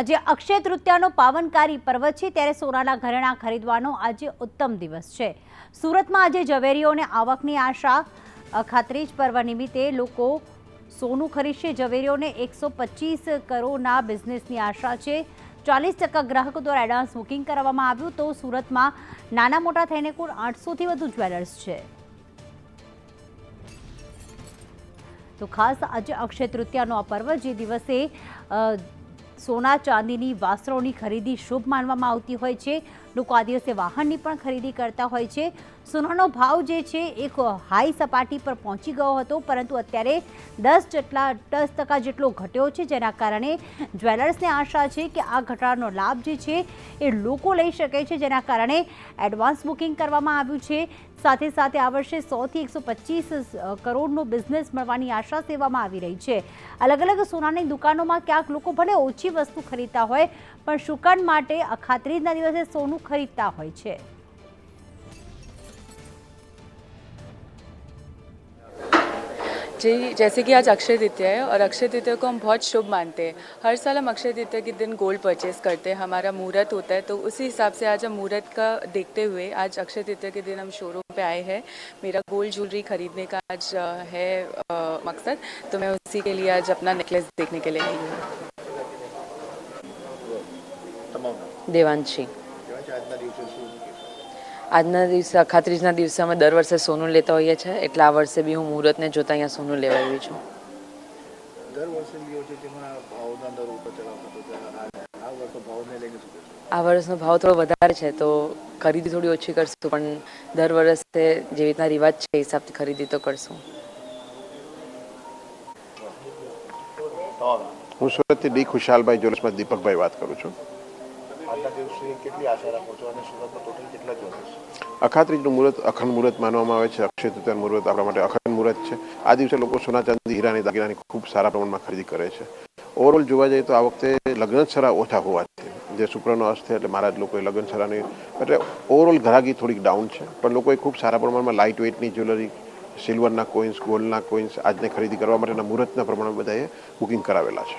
આજે અક્ષય તૃતીયાનો પાવનકારી પર્વ છે, ત્યારે સોનાના ઘરેણાં ખરીદવાનો આજે ઉત્તમ દિવસ છે. સુરતમાં આજે ઝવેરીઓને આવકની આશા ખાતરીજ પર્વ નિમિત્તે લોકો સોનું ખરીદશે. ઝવેરીઓને એકસો પચીસ કરોડના બિઝનેસની આશા છે. ચાલીસ ટકા ગ્રાહકો દ્વારા એડવાન્સ બુકિંગ કરવામાં આવ્યું તો સુરતમાં નાના મોટા થઈને કુલ આઠસોથી વધુ જ્વેલર્સ છે. તો ખાસ આજે અક્ષય તૃતીયાનો આ પર્વ, જે દિવસે સોના ચાંદીની વાસણોની ખરીદી શુભ માનવામાં આવતી હોય છે. લોકો આ દિવસે વાહનની પણ ખરીદી કરતા હોય છે. સોનાનો ભાવ જે છે, એક હાઈ સપાટી પર પહોંચી ગયો હતો, પરંતુ અત્યારે દસ જેટલા, દસ ટકા જેટલો ઘટ્યો છે, જેના કારણે જ્વેલર્સને આશા છે કે આ ઘટાડાનો લાભ જે છે, એ લોકો લઈ શકે છે, જેના કારણે એડવાન્સ બુકિંગ કરવામાં આવ્યું છે. સાથે સાથે આ વર્ષે સોથી એકસો પચીસ કરોડનો બિઝનેસ મળવાની આશા સેવામાં આવી રહી છે. અલગ અલગ સોનાની દુકાનોમાં ક્યાંક લોકો ભલે ઓછી વસ્તુ ખરીદતા હોય, પણ શુકન માટે અખાત્રીજના દિવસે સોનું ખરીદતા હોય છે जी जैसे कि आज अक्षय तृतीया है और अक्षय तृतीया को हम बहुत शुभ मानते हैं हर साल हम अक्षय तृतीया के दिन गोल्ड परचेज करते हैं हमारा मुहूर्त होता है तो उसी हिसाब से आज हम मुहूर्त का देखते हुए आज अक्षय तृतीया के दिन हम शोरूम पे आए हैं मेरा गोल्ड ज्वेलरी खरीदने का आज अ, है अ, मकसद तो मैं उसी के लिए आज अपना नेकलेस देखने के लिए आई हूँ દેવાંશી આજના દિવસે અખાત્રીજના દિવસે અમે દર વર્ષે સોનું લેતા હોઈએ છીએ. એટલે આ વર્ષે બી હું મુહૂર્તને જોતા અહીંયા સોનું લેવા આવી છું શું આ વર્ષનો ભાવ થોડો વધારે છે તો ખરીદી થોડી ઓછી કરશું પણ દર વર્ષે જેવી રીતના રિવાજ છે એ હિસાબથી ખરીદી તો કરશું. હું સુરતથી ડી ખુશાલભાઈ જોલસમાં દીપકભાઈ વાત કરું છું. આજના દિવસે કેટલી આશા અખાત્રીજનું મુહૂર્ત, અખંડ મુહૂર્ત માનવામાં આવે છે. અક્ષય તૃતીયાનું મુહૂર્ત આપણા માટે અખંડ મુહૂર્ત છે. આ દિવસે લોકો સોના ચાંદી હીરાની દાગીનાની ખૂબ સારા પ્રમાણમાં ખરીદી કરે છે. ઓવરઓલ જોવા જઈએ તો આ વખતે લગ્ન સરા ઓછા હોવાથી જે શુક્રનો અસ્ત છે એટલે મારા જ લોકોએ લગ્નસરાની એટલે ઓવરઓલ ઘરાગી થોડીક ડાઉન છે. પણ લોકોએ ખૂબ સારા પ્રમાણમાં લાઇટ વેઇટની જ્વેલરી સિલ્વરના કોઇન્સ ગોલ્ડના કોઇન્સ આજને ખરીદી કરવા માટેના મુહૂર્તના પ્રમાણમાં બધાએ બુકિંગ કરાવેલા છે.